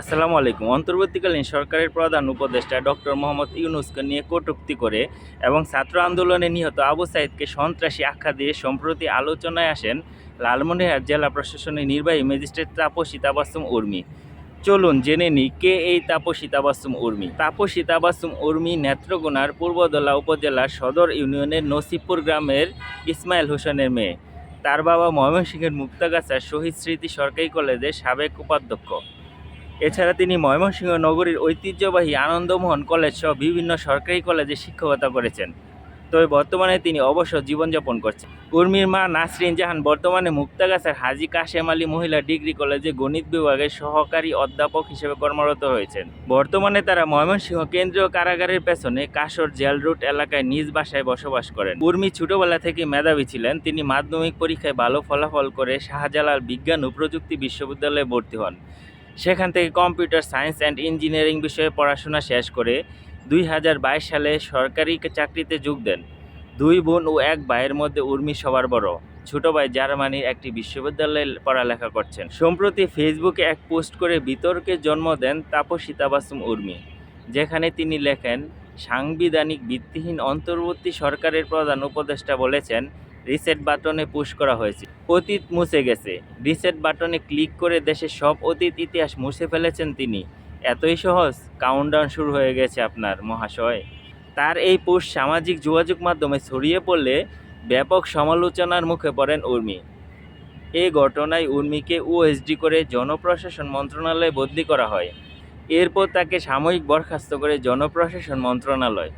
আসসালামু আলাইকুম। অন্তর্বর্তীকালীন সরকারের প্রধান উপদেষ্টা ডক্টর মোহাম্মদ ইউনুসকে নিয়ে কটূক্তি করে এবং ছাত্র আন্দোলনে নিহত আবু সাইদকে সন্ত্রাসী আখ্যা দিয়ে সম্প্রতি আলোচনায় আসেন লালমনিরহাট জেলা প্রশাসনের নির্বাহী ম্যাজিস্ট্রেট তাপসী তাবাসুম উর্মি। চলুন জেনে নিই কে এই তাপসী তাবাসুম উর্মি। তাপসী তাবাসুম উর্মি নেত্রকোনার পূর্বদলা উপজেলার সদর ইউনিয়নের নসিবপুর গ্রামের ইসমাইল হোসেনের মেয়ে। তার বাবা ময়মনসিংহের মুক্তাগাছার শহীদ স্মৃতি সরকারি কলেজের সাবেক উপাধ্যক্ষ। এছাড়া তিনি ময়মনসিংহ নগরীর ঐতিহ্যবাহী আনন্দমোহন কলেজ সহ বিভিন্ন সরকারি কলেজে শিক্ষকতা করেছেন। তবে বর্তমানে তিনি অবসর জীবনযাপন করছেন। উর্মির মা নাসরিন জাহান বর্তমানে মুক্তাগাছার হাজি কাশেম আলী মহিলা ডিগ্রি কলেজে গণিত বিভাগের সহকারী অধ্যাপক হিসেবে কর্মরত হয়েছেন। বর্তমানে তারা ময়মনসিংহ কেন্দ্রীয় কারাগারের পেছনে কাশর জেল রুট এলাকায় নিজ বাসায় বসবাস করেন। উর্মি ছোটবেলা থেকে মেধাবী ছিলেন। তিনি মাধ্যমিক পরীক্ষায় ভালো ফলাফল করে শাহজালাল বিজ্ঞান ও প্রযুক্তি বিশ্ববিদ্যালয়ে ভর্তি হন। সেখান থেকে কম্পিউটার সায়েন্স অ্যান্ড ইঞ্জিনিয়ারিং বিষয়ে পড়াশোনা শেষ করে দুই হাজার বাইশ সালে সরকারি চাকরিতে যোগ দেন। দুই বোন ও এক ভাইয়ের মধ্যে উর্মি সবার বড়। ছোট ভাই জার্মানির একটি বিশ্ববিদ্যালয়ে পড়ালেখা করছেন। সম্প্রতি ফেসবুকে এক পোস্ট করে বিতর্কে জন্ম দেন তাপসী তাবাসুম উর্মি, যেখানে তিনি লেখেন, সাংবিধানিক ভিত্তিহীন অন্তর্বর্তী সরকারের প্রধান উপদেষ্টা বলেছেন রিসেট বাটনে পুশ করা হয়েছে। অতীত মুছে গেছে। রিসেট বাটনে ক্লিক করে দেশের সব অতীত ইতিহাস মুছে ফেলেছেন তিনি। এতই সহজ কাউন্টডাউন শুরু হয়ে গেছে আপনার মহাশয়। তার এই পোস্ট সামাজিক যোগাযোগ মাধ্যমে ছড়িয়ে পড়লে ব্যাপক সমালোচনার মুখে পড়েন উর্মি। এই ঘটনায় উর্মিকে ওএসডি করে জনপ্রশাসন মন্ত্রণালয়ে বদলি করা হয়। এরপর তাকে সাময়িক বরখাস্ত করে জনপ্রশাসন মন্ত্রণালয়।